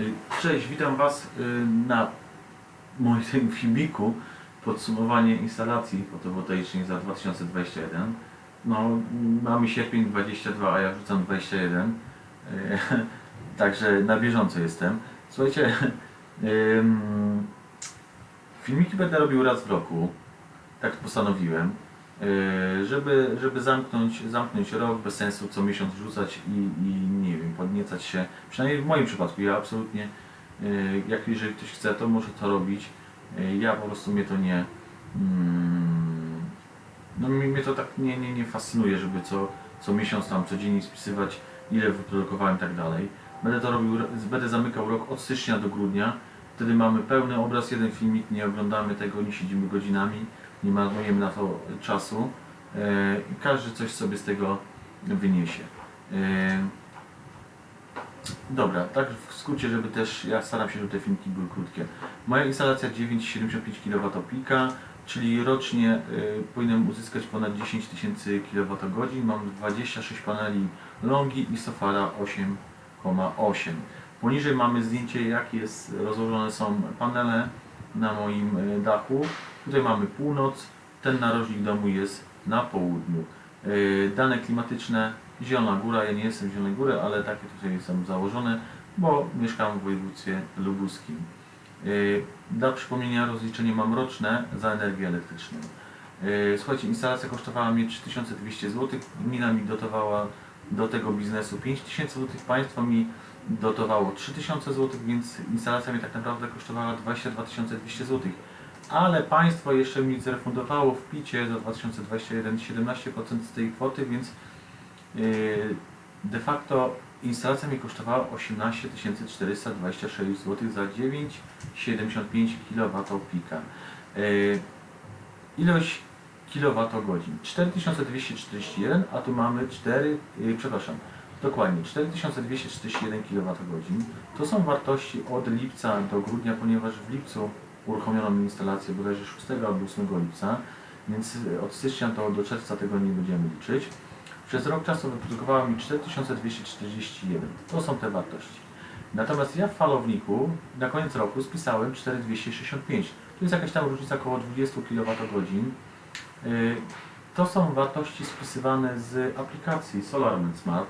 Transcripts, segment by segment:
Y, Cześć, witam Was y, na moim filmiku podsumowanie instalacji fotowoltaicznej za 2021. No, mamy sierpień 22, a ja wrzucam 21. Y, Także na bieżąco jestem. Słuchajcie, filmiki będę robił raz w roku. Tak postanowiłem. Y, Żeby, żeby zamknąć, zamknąć rok bez sensu co miesiąc wrzucać i, i nie wiem, podniecać się. Przynajmniej w moim przypadku, ja absolutnie, y, jak jeżeli ktoś chce, to może to robić. Y, Ja po prostu mnie to nie. mm, No mnie to tak nie, nie, nie fascynuje, żeby co, co miesiąc tam codziennie spisywać ile wyprodukowałem i tak dalej. Będę to robił, będę zamykał rok od stycznia do grudnia. Wtedy mamy pełny obraz, jeden filmik, nie oglądamy tego, nie siedzimy godzinami, nie marnujemy na to czasu e, każdy coś sobie z tego wyniesie. E, Dobra, tak w skrócie, żeby też, ja staram się, żeby te filmiki były krótkie. Moja instalacja 9,75 kWh czyli rocznie y, powinienem uzyskać ponad 10 tysięcy kWh. Mam 26 paneli Longi i Sofara 8,8. Poniżej mamy zdjęcie, jak jest rozłożone są panele na moim dachu. Tutaj mamy północ, ten narożnik domu jest na południu. Y, Dane klimatyczne, Zielona Góra, ja nie jestem z Zielonej Góry, ale takie tutaj są założone, bo mieszkam w województwie lubuskim. Y, Dla przypomnienia rozliczenie mam roczne za energię elektryczną. Y, Słuchajcie, instalacja kosztowała mnie 3200 zł, gmina mi dotowała do tego biznesu 5000 zł, państwo mi dotowało 3000 zł, więc instalacja mnie tak naprawdę kosztowała 22 200 zł. Ale państwo jeszcze mi zrefundowało w picie za 2021 17% z tej kwoty, więc Yy, de facto instalacja mi kosztowała 18 426 zł za 9,75 kWh. Yy, Ilość kilowatogodzin 4241, a tu mamy 4, yy, przepraszam, dokładnie 4241 kWh. To są wartości od lipca do grudnia, ponieważ w lipcu uruchomiono mi instalację bodajże 6 albo 8 lipca, więc yy, od stycznia to do czerwca tego nie będziemy liczyć. Przez rok czasu wyprodukowała mi 4241. To są te wartości. Natomiast ja w falowniku na koniec roku spisałem 4265. Tu jest jakaś tam różnica około 20 kWh. Yy, To są wartości spisywane z aplikacji SolarMan Smart,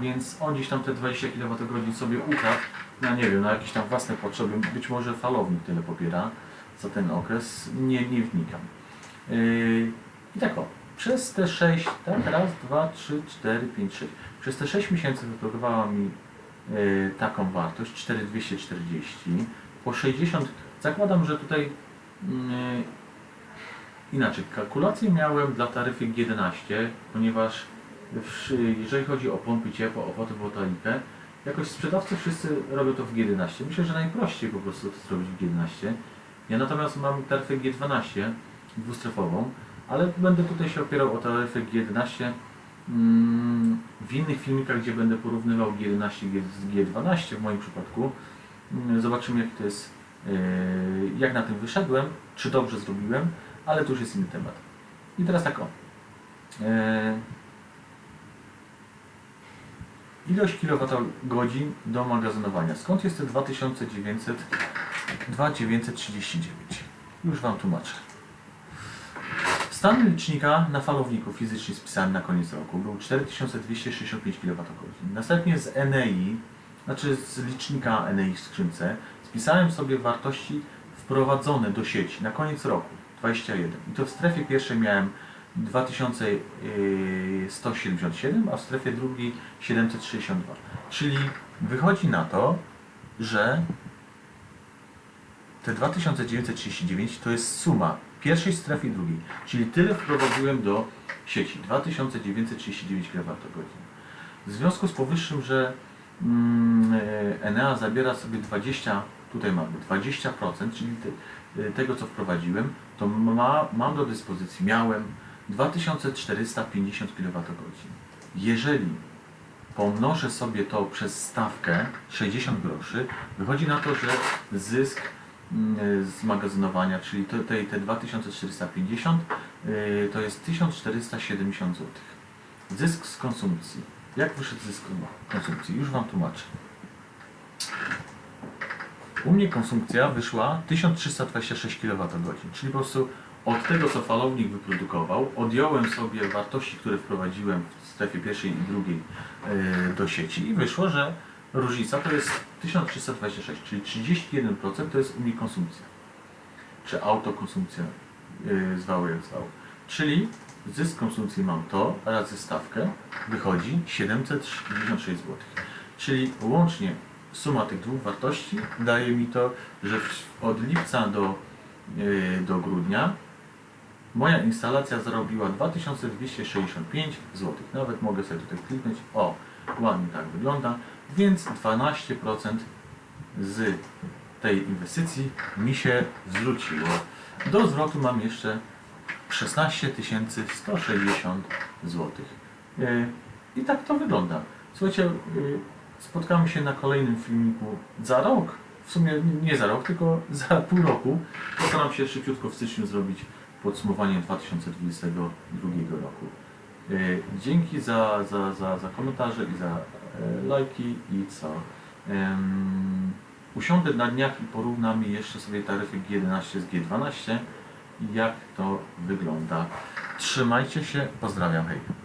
więc on gdzieś tam te 20 kWh sobie ukradł na nie wiem, na jakieś tam własne potrzeby. Być może falownik tyle pobiera za ten okres. Nie, nie wnikam. Yy, I tak o, przez te 6, tak, raz, dwa, trzy, cztery, pięć, sześć. Przez te 6 miesięcy wyprodukowała mi e, taką wartość, 4240. Po 60, zakładam, że tutaj e, inaczej, kalkulację miałem dla taryfy G11, ponieważ jeżeli chodzi o pompy ciepła, o fotowoltaikę, jakoś sprzedawcy wszyscy robią to w G11. Myślę, że najprościej po prostu zrobić w G11. Ja natomiast mam taryfę G12 dwustrefową, ale będę tutaj się opierał o taryfę G11 mm, w innych filmikach, gdzie będę porównywał G11 z G12 w moim przypadku. Mm, Zobaczymy jak to jest, yy, jak na tym wyszedłem, czy dobrze zrobiłem, ale to już jest inny temat. I teraz tak o. Ilość kilowatogodzin do magazynowania. Skąd jest te 2900, 2939? Już Wam tłumaczę. Stan licznika na falowniku fizycznie spisałem na koniec roku był 4265 kWh. Następnie z Enei, znaczy z licznika Enei w skrzynce, spisałem sobie wartości wprowadzone do sieci na koniec roku 21. I to w strefie pierwszej miałem 2177, a w strefie drugiej 762. Czyli wychodzi na to, że te 2939 to jest suma pierwszej strefy i drugiej. Czyli tyle wprowadziłem do sieci. 2939 kWh. W związku z powyższym, że mm, e, Enea zabiera sobie 20, tutaj mamy 20%, czyli te, e, tego co wprowadziłem, to ma, mam do dyspozycji, miałem 2450 kWh. Jeżeli pomnożę sobie to przez stawkę 60 groszy, wychodzi na to, że zysk mm, z magazynowania, czyli tej te 2450 yy, to jest 1470 zł. Zysk z konsumpcji. Jak wyszedł zysk z konsumpcji? Już Wam tłumaczę. U mnie konsumpcja wyszła 1326 kWh, czyli po prostu od tego, co falownik wyprodukował, odjąłem sobie wartości, które wprowadziłem w strefie pierwszej i drugiej e, do sieci i wyszło, że różnica to jest 1326, czyli 31% to jest u mnie konsumpcja. Czy autokonsumpcja, yy, zwał jak zwał. Czyli zysk konsumpcji mam to, razy stawkę, wychodzi 766 zł. Czyli łącznie suma tych dwóch wartości daje mi to, że od lipca do, yy, do grudnia moja instalacja zarobiła 2265 zł. Nawet mogę sobie tutaj kliknąć. O, ładnie tak wygląda. Więc 12% z tej inwestycji mi się zwróciło. Do zwrotu mam jeszcze 16 160 zł. I tak to wygląda. Słuchajcie, yy, spotkamy się na kolejnym filmiku za rok. W sumie nie za rok, tylko za pół roku. Postaram się szybciutko w styczniu zrobić podsumowanie 2022 roku. Yy, Dzięki za, za, za, za komentarze i za e, lajki i co. Usiądę na dniach i porównamy jeszcze sobie taryfy G11 z G12 i jak to wygląda. Trzymajcie się, pozdrawiam, hej.